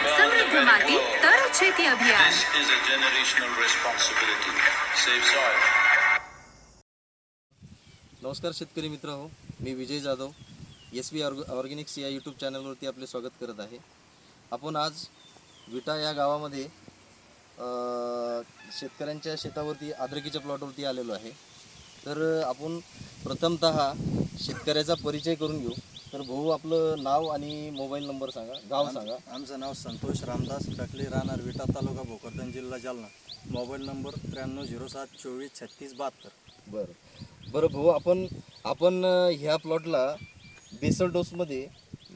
સમૃદ્ધ માટી તર છેતી અભિયાન This is a generational responsibility. Save soil. नमस्कार शेतकरी मित्र हो मी Vijay Jadhav S B org Organics या यूट्यूब चॅनलवरती आपले स्वागत करत आहे आपण आज विटा या गावामध्ये अ, शेतकऱ्यांच्या शेतावरती आद्रकीच्या प्लॉटवरती आलेलो आहे तर आपण प्रथमत शेतकऱ्याचा परिचय करून घेऊ तर भाऊ आपलं नाव आणि मोबाईल नंबर सांगा गाव सांगा. आमचं नाव संतोष रामदास टकले राहणार विटा तालुका भोकरदन जिल्हा जालना. मोबाईल नंबर त्र्याण्णव झिरो सात चोवीस छत्तीस बहात्तर. बरं. बरं भाऊ आपण आपण ह्या प्लॉटला बेसल डोसमध्ये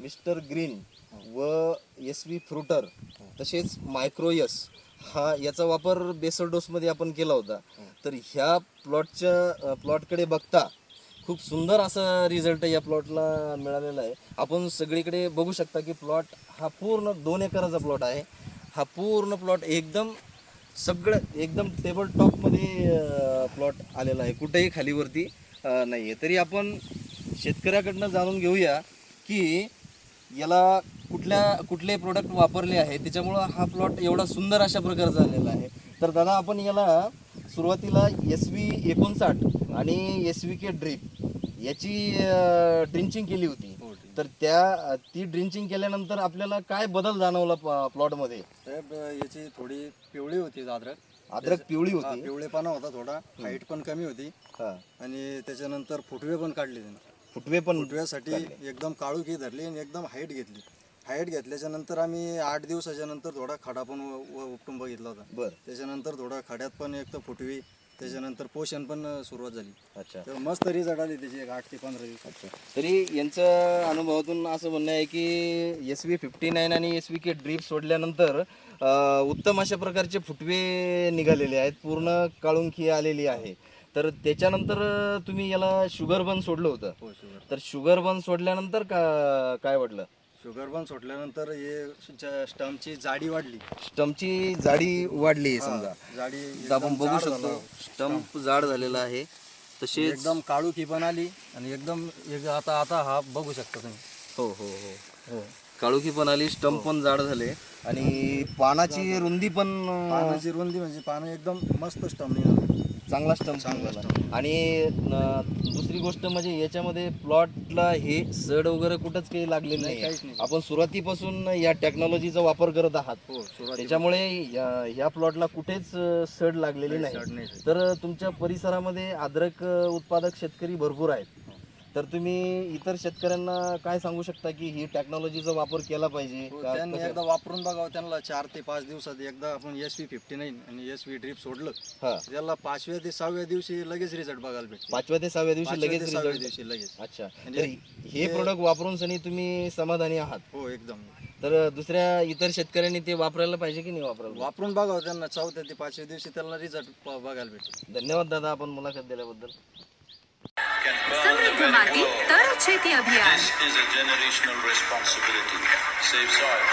मिस्टर ग्रीन व एस व्ही फ्रुटर तसेच मायक्रोयस हा याचा वापर बेसल डोसमध्ये आपण केला होता. तर ह्या प्लॉटच्या प्लॉटकडे बघता खूप सुंदर असा रिझल्ट या प्लॉटला मिळालेला आहे. आपण सगळीकडे बघू शकता की प्लॉट हा पूर्ण दोन एकराचा प्लॉट आहे. हा पूर्ण प्लॉट एकदम सगळं एकदम टेबल टॉपमध्ये प्लॉट आलेला आहे. कुठेही खालीवरती नाही आहे तरी आपण शेतकऱ्याकडनं जाणून घेऊया की याला कुठल्या कुठले प्रोडक्ट वापरले आहे. त्याच्यामुळं हा प्लॉट एवढा सुंदर अशा प्रकारचा आलेला आहे. तर दादा आपण याला सुरुवातीला एस व्ही एकोणसाठ आणि एस व्ही के ड्रीप याची ड्रिंचिंग केली होती. हो, तर त्या ती ड्रिंचिंग केल्यानंतर आपल्याला काय बदल जाणवला प्लॉटमध्ये साहेब याची थोडी पिवळी होती अद्रक. अद्रक पिवळी होती? पिवळेपणा होता थोडा. हाईट पण कमी होती. हा. आणि त्याच्यानंतर फुटवे पण काढले त्यानं. फुटवे पण फुटव्यासाठी एकदम काळुकी धरली आणि एकदम हाईट घेतली. हाईट घेतल्याच्या नंतर आम्ही आठ दिवसाच्या नंतर थोडा खडा पण व- व- उपटून बघितला होता. बर. त्याच्यानंतर थोडा खड्यात पण एक तर फुटवी त्याच्यानंतर पोषण पण सुरुवात झाली. अच्छा. तर मस्त रिझल्ट आली त्याची एक आठ ते पंधरा दिवसात तरी यांचं अनुभवातून असं म्हणणं आहे की एस व्ही फिफ्टी नाईन आणि एस व्ही के ड्रीप सोडल्यानंतर अं, उत्तम अशा प्रकारचे फुटवे निघालेले आहेत पूर्ण काळुंखी आलेली आहे. तर त्याच्यानंतर तुम्ही याला शुगर बन सोडलं होतं. हो शुगर तर शुगर बन सोडल्यानंतर का काय वाटलं? शुगर पण सोडल्यानंतर हे स्टमची जाडी वाढली. स्टमची जाडी वाढली समजा. जाडी आपण बघू जाड शकतो झालं. स्टंप जाड झालेला आहे. तसेच एकदम काळुखी पण आली आणि एकदम एक आता आता हा बघू शकता तुम्ही. हो हो हो काळुखी पण आली स्टंप पण जाड झाले. आणि पानाची रुंदी पण अं, पानाची रुंदी म्हणजे पानं एकदम मस्त स्टम निघालं. चांगला स्टंप झाला आणि न- दुसरी गोष्ट म्हणजे याच्यामध्ये प्लॉटला हे सड वगैरे कुठंच काही काहीच नाही नाही. आपण सुरुवातीपासून या टेक्नॉलॉजीचा वापर करत आहात. हो सुरुवात त्याच्यामुळे या- प्लॉटला कुठेच अं, सड लागलेली नाही नाही. तर तुमच्या परिसरामध्ये अद्रक अं, उत्पादक शेतकरी भरपूर आहेत. तर तुम्ही इतर शेतकऱ्यांना काय सांगू शकता की ही टेक्नॉलॉजीचा वापर केला पाहिजे? हो, का त्यांनी कसं? एकदा वापरून बघावं त्यांना चार ते पाच दिवसात एकदा आपण एस व्ही फिफ्टी नाईन आणि एस व्ही ड्रीप सोडलं हा. त्याला पाचव्या ते सहाव्या दिवशी लगेच रिझल्ट बघायला भेटते पाचव्या ते सहाव्या दिवशी लगेच सहाव्या दिवशी लगेच. अच्छा. म्हणजे तर हे प्रोडक्ट वापरून सनी तुम्ही समाधानी आहात? हो एकदम. तर दुसऱ्या इतर शेतकऱ्यांनी ते वापरायला पाहिजे की नाही वापरायला? वापरून बघावं त्यांना चौथ्या ते पाचव्या दिवशी त्यांना रिझल्ट बघायला भेटेल धन्यवाद दादा आपण मुलाखत दिल्याबद्दल. સમૃદ્ધ very માટી world. તર છેતી અભિયાન This is a generational responsibility. Save soil.